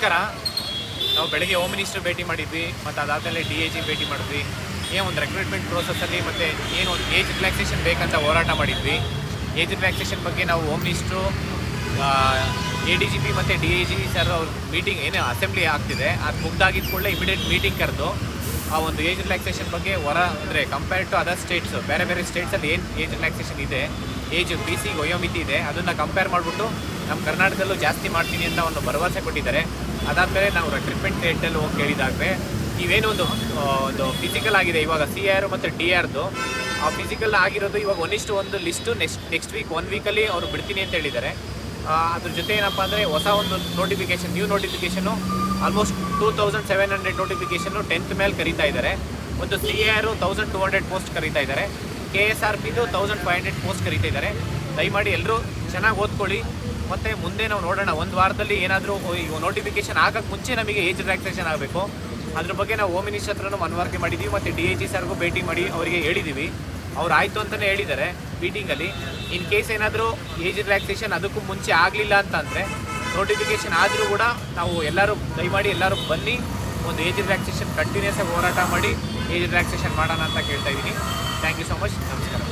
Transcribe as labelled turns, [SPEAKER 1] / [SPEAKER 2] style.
[SPEAKER 1] ನಮಸ್ಕಾರ ನಾವು ಬೆಳಗ್ಗೆ ಹೋಮ್ ಮಿನಿಸ್ಟರ್ ಭೇಟಿ ಮಾಡಿದ್ವಿ, ಮತ್ತು ಅದಾದಮೇಲೆ ಡಿ ಎ ಜಿ ಭೇಟಿ ಮಾಡಿದ್ವಿ. ಏನು ಒಂದು ರೆಕ್ರೂಟ್ಮೆಂಟ್ ಪ್ರೋಸೆಸ್ಸಲ್ಲಿ ಮತ್ತು ಏನು ಒಂದು ಏಜ್ ರಿಲ್ಯಾಕ್ಸೇಷನ್ ಬೇಕಂತ ಹೋರಾಟ ಮಾಡಿದ್ವಿ. ಏಜ್ ರಿಲ್ಯಾಕ್ಸೇಷನ್ ಬಗ್ಗೆ ನಾವು home minister A D G P ಮತ್ತು ಡಿ ಎ ಜಿ ಸರ್ ಅವ್ರ ಮೀಟಿಂಗ್ ಏನು ಅಸೆಂಬ್ಲಿ ಆಗ್ತಿದೆ. ಅದು ಮುಗ್ದಾಗಿದ್ದ ಕೂಡಲೇ ಇಮಿಡಿಯೇಟ್ ಮೀಟಿಂಗ್ ಕರೆದು ಆ ಒಂದು ಏಜ್ ರಿಲ್ಯಾಕ್ಸೇಷನ್ ಬಗ್ಗೆ ಹೊರ, ಅಂದರೆ ಕಂಪೇರ್ ಟು ಅದರ್ ಸ್ಟೇಟ್ಸು ಬೇರೆ ಬೇರೆ ಸ್ಟೇಟ್ಸಲ್ಲಿ ಏನು ಏಜ್ ರಿಲ್ಯಾಕ್ಸೇಷನ್ ಇದೆ ಏಜ್ ಬಿ ಸಿ ವಯೋಮಿತಿ ಇದೆ, ಅದನ್ನು ಕಂಪೇರ್ ಮಾಡಿಬಿಟ್ಟು ನಮ್ಮ ಕರ್ನಾಟಕದಲ್ಲೂ ಜಾಸ್ತಿ ಮಾಡ್ತೀನಿ ಅಂತ ಒಂದು ಭರವಸೆ ಕೊಟ್ಟಿದ್ದಾರೆ. ಅದಾದಮೇಲೆ ನಾವು ರೆಕ್ರೂಟ್ಮೆಂಟ್ ಡೇಟಲ್ಲಿ ಹೋಗಿ ಕೇಳಿದಾಗಲೇ ನೀವೇನೊಂದು ಒಂದು ಒಂದು ಫಿಸಿಕಲ್ ಆಗಿದೆ. ಇವಾಗ ಸಿ ಆರ್ ಮತ್ತು ಡಿ ಆರ್ದು ಆ ಫಿಸಿಕಲ್ ಆಗಿರೋದು ಇವಾಗ ಒಂದಿಷ್ಟು ಒಂದು list next next week one ವೀಕಲ್ಲಿ ಅವರು ಬಿಡ್ತೀನಿ ಅಂತ ಹೇಳಿದ್ದಾರೆ. ಅದ್ರ ಜೊತೆ ಏನಪ್ಪ ಅಂದರೆ ಹೊಸ ಒಂದು notification new notification almost two thousand seven hundred notification tenth ಮೇಲೆ ಕರೀತಾ ಇದ್ದಾರೆ. ಒಂದು ಸಿ ಆರು ತೌಸಂಡ್ ಟೂ ಹಂಡ್ರೆಡ್ ಪೋಸ್ಟ್ ಕರೀತಾ ಇದ್ದಾರೆ. ಕೆ ಎಸ್ ಆರ್ ಪಿದು ತೌಸಂಡ್ ಫೈವ್ ಹಂಡ್ರೆಡ್ ಪೋಸ್ಟ್ ಕರೀತಾ ಇದ್ದಾರೆ. ದಯಮಾಡಿ ಎಲ್ಲರೂ ಚೆನ್ನಾಗಿ ಓದ್ಕೊಳ್ಳಿ. ಮತ್ತು ಮುಂದೆ ನಾವು ನೋಡೋಣ. ಒಂದು ವಾರದಲ್ಲಿ ಏನಾದರೂ ನೋಟಿಫಿಕೇಶನ್ ಆಗಕ್ಕೆ ಮುಂಚೆ ನಮಗೆ ಏಜ್ ರಿಲ್ಯಾಕ್ಸೇಷನ್ ಆಗಬೇಕು. ಅದ್ರ ಬಗ್ಗೆ ನಾವು ಹೋಮ್ ಮಿನಿಸ್ಟರ್ ಹತ್ರನೂ ಮನವರಿಕೆ ಮಾಡಿದ್ದೀವಿ ಮತ್ತು ಡಿ ಎ ಜಿ ಸರ್ಗೂ ಭೇಟಿ ಮಾಡಿ ಅವರಿಗೆ ಹೇಳಿದ್ದೀವಿ ಅವ್ರು ಆಯಿತು ಅಂತಲೇ ಹೇಳಿದ್ದಾರೆ ಮೀಟಿಂಗಲ್ಲಿ ಇನ್ ಕೇಸ್ ಏನಾದರೂ ಏಜ್ ರಿಲ್ಯಾಕ್ಸೇಷನ್ ಅದಕ್ಕೂ ಮುಂಚೆ ಆಗಲಿಲ್ಲ ಅಂತಂದರೆ ನೋಟಿಫಿಕೇಶನ್ ಆದರೂ ಕೂಡ ನಾವು ಎಲ್ಲರೂ, ದಯಮಾಡಿ ಎಲ್ಲರೂ ಬನ್ನಿ. ಒಂದು ಏಜ್ ರಿಲ್ಯಾಕ್ಸೇಷನ್ ಕಂಟಿನ್ಯೂಸ್ ಆಗಿ ಹೋರಾಟ ಮಾಡಿ ಏಜ್ ರಿಲ್ಯಾಕ್ಸೇಷನ್ ಮಾಡೋಣ ಅಂತ ಕೇಳ್ತಾ ಇದ್ದೀನಿ. ಥ್ಯಾಂಕ್ ಯು ಸೊ ಮಚ್ ನಮಸ್ಕಾರ.